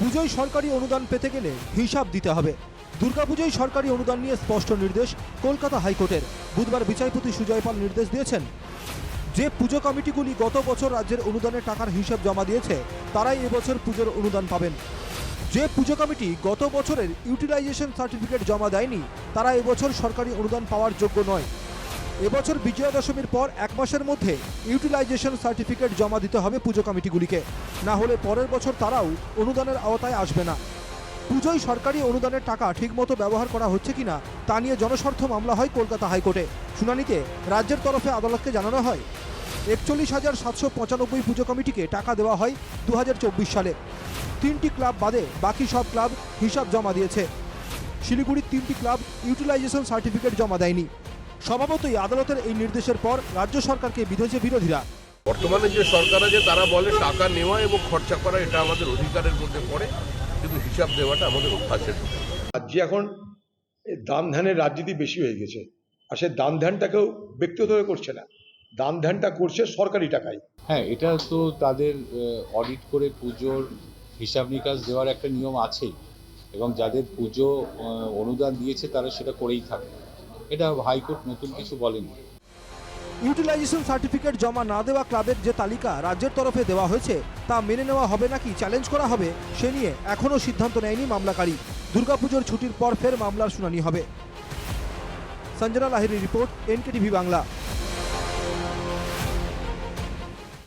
পুজোয় সরকারি অনুদান পেতে গেলে হিসাব দিতে হবে। দুর্গাপুজোয় সরকারি অনুদান নিয়ে স্পষ্ট নির্দেশ কলকাতা হাইকোর্টের। বুধবার বিচারপতি সুজয় পাল নির্দেশ দিয়েছেন যে পুজো কমিটিগুলি গত বছর রাজ্যের অনুদানের টাকার হিসাব জমা দিয়েছে, তারাই এবছর পুজোর অনুদান পাবেন। যে পুজো কমিটি গত বছরের ইউটিলাইজেশন সার্টিফিকেট জমা দেয়নি, তারা এবছর সরকারি অনুদান পাওয়ার যোগ্য নয়। এবছর বিজয়া দশমীর পর এক মাসের মধ্যে ইউটিলাইজেশন সার্টিফিকেট জমা দিতে হবে পুজো কমিটিগুলিকে। না হলে পরের বছর তারাও অনুদানের আওতায় আসবে না। পুজোয় সরকারি অনুদানের টাকা ঠিকমতো ব্যবহার করা হচ্ছে কিনা তা নিয়ে জনস্বার্থ মামলা হয় কলকাতা হাইকোর্টে। শুনানিতে রাজ্যের তরফে আদালতকে জানানো হয়, একচল্লিশ হাজার সাতশো পঁচানব্বই পুজো কমিটিকে টাকা দেওয়া হয় দু হাজার চব্বিশ সালে। তিনটি ক্লাব বাদে বাকি সব ক্লাব হিসাব জমা দিয়েছে। শিলিগুড়ির তিনটি ক্লাব ইউটিলাইজেশন সার্টিফিকেট জমা দেয়নি। স্বভাবতই আদালতের এই নির্দেশের পর রাজ্য সরকারকে বিধেছে বিরোধীরা। বর্তমানে যে সরকার আছে তারা বলে টাকা নেওয়া এবং খরচা করা এটা আমাদের অধিকারের মধ্যে পড়ে কিন্তু হিসাব দেওয়াটা আমাদের অভ্যাসের রাজ্যে এখন এই দান ধ্যানের রাজনীতি বেশি হয়ে গেছে আর সে দান ধ্যানটাকেও ব্যক্তিগতভাবে করছে না। দান ধ্যানটা করছে সরকারি টাকায়। হ্যাঁ এটা তো তাদের অডিট করে পুজোর হিসাব নিকাশ দেওয়ার একটা নিয়ম আছেই এবং যাদের পুজো অনুদান দিয়েছে তারা সেটা করেই থাকে। এটা হাইকোর্ট নতুন কিছু বলেনি। ইউটিলাইজেশন সার্টিফিকেট জমা না দেওয়া ক্লাবের যে তালিকা রাজ্যের তরফে দেওয়া হয়েছে, তা মেনে নেওয়া হবে নাকি চ্যালেঞ্জ করা হবে, সে নিয়ে এখনও সিদ্ধান্ত নেয়নি মামলাকারী। দুর্গাপুজোর ছুটির পর ফের মামলার শুনানি হবে। সঞ্জনা লাহিরি রিপোর্ট, এনকেটিভি বাংলা।